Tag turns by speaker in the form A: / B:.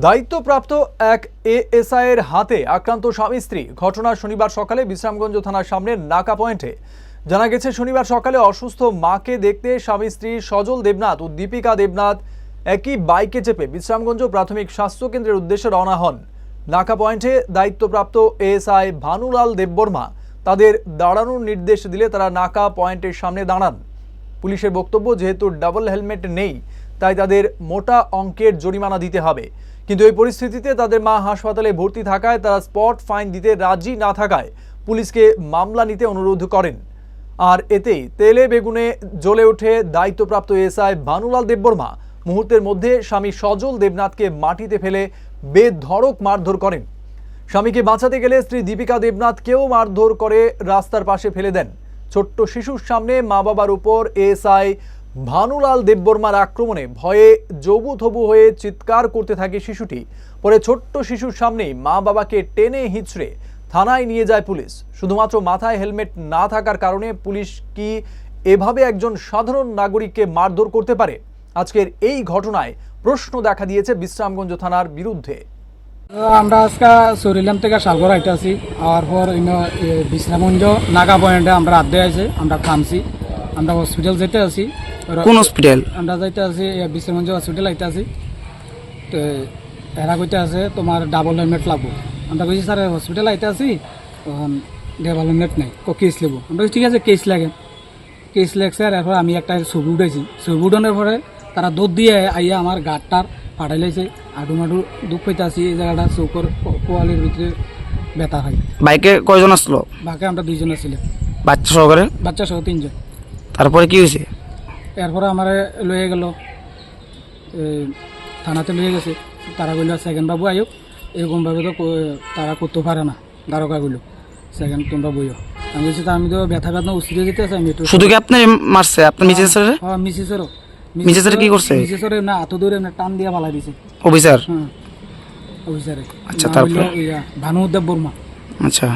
A: দায়িত্বপ্রাপ্ত এক এএসআই এর হাতে আক্রান্ত স্বামী স্ত্রী ঘটনা শনিবার সকালে বিশ্রামগঞ্জ থানার সামনে নাকা পয়েন্টে। জানা গেছে, শনিবার সকালে অসুস্থ মাকে দেখতে স্বামী স্ত্রী সজল দেবনাথ ও দীপিকা দেবনাথ একই বাইকে চেপে বিশ্রামগঞ্জ প্রাথমিক স্বাস্থ্য কেন্দ্রের উদ্দেশ্যে রওনা হন। নাকা পয়েন্টে দায়িত্বপ্রাপ্ত এএসআই ভানুলাল দেববর্মা তাদের দাঁড়ানোর নির্দেশ দিলে তারা নাকা পয়েন্টের সামনে দাঁড়ান। পুলিশের বক্তব্য, যেহেতু ডাবল হেলমেট নেই তাই তাদের মোটা অঙ্কের জরিমানা দিতে হবে। কিন্তু এই পরিস্থিতিতে তাদের মা হাসপাতালে ভর্তি থাকায়, তারা স্পট ফাইন দিতে রাজি না থাকায় পুলিশকে মামলা নিতে অনুরোধ করেন। আর এতেই তেলে বেগুনে জ্বলে ওঠে দায়িত্বপ্রাপ্ত এসআই ভানুলাল দেববর্মা। মুহূর্তের মধ্যে স্বামী সজল দেবনাথকে মাটিতে ফেলে বেধড়ক মারধর করেন। স্বামীকে বাঁচাতে গেলে স্ত্রী দীপিকা দেবনাথকেও মারধর করে রাস্তার পাশে ফেলে দেন। ছোট্ট শিশুর সামনে মা বাবার উপর এসআই ভানুলাল দেববর্মার আক্রমণে ভয়ে জবুথবু হয়ে চিৎকার করতে থাকে শিশুটি। পরে ছোট্ট শিশুর সামনেই মা বাবাকে টেনে হিঁচড়ে থানায় নিয়ে যায় পুলিশ। শুধুমাত্র মাথায় হেলমেট না থাকার কারণে পুলিশ কি এভাবে একজন সাধারণ নাগরিককে মারধর করতে পারে? আজকের এই ঘটনায় প্রশ্ন দেখা দিয়েছে বিশ্রামগঞ্জ থানার বিরুদ্ধে।
B: আমরা আজকে সরিলাম থেকে সাগর আছি আর পর বিশ্রামগঞ্জ, নাগা পয়েন্টে আমরা আড্ডে আছে আমরা থামছি। আমরা হসপিটাল যেতে আছি।
C: কোন হসপিটাল
B: আমরা যাইতে আছি এ, বিশ্রামগঞ্জ হসপিটাল আইতে আছি। তো এরা কইতে আছে তোমার ডাবল হেলমেট লাগবো। আমরা কইছি স্যার হসপিটাল আইতে আছি তখন ডাবল হেলমেট নেই ও কেস নেব আমরা ঠিক আছে কেস লাগে। কেস লাগছে আর এরপর আমি একটা ছবি উঠেছি ছবি উঠানোর পরে তারা দৌড় দিয়ে আইয়া আমার গাড়টার ফাটাই লাইছে। আডু মাডু দুঃখ পাইতে আছি এই জায়গাটা চৌকর পোয়ালির ভিতরে ব্যথা হয়।
C: বাইকে কয়জন আসলো?
B: বাকি আমরা দুইজন ছিলাম
C: বাচ্চা সহকারে?
B: বাচ্চা সহ তিনজন।
C: তারপরে কি হয়েছে?
B: এরপরে আমার লয়ে গেল থানাতে লয়ে গেছে। তারা কইল সেকেন্ড বাবু আয়ুক এরকমভাবে তো তারা করতে পারে না। দ্বারকা কইল সেকেন্ড তোমরা বইও আমি বলছি আমি তো ব্যথা ব্যথা যেতে আছে আমি একটু
C: শুধু কি আপনি মারছে? আপনার মিসেসের
B: হ্যাঁ মিসেসেরও
C: মিসেসের কি করছে?
B: মিসেসের না হাত ধরে না টান দিয়া ফালাই দিছে।
C: অফিসার?
B: হ্যাঁ অফিসারে।
C: আচ্ছা, তারপরে?
B: ভানুদেব বর্মা।
C: আচ্ছা।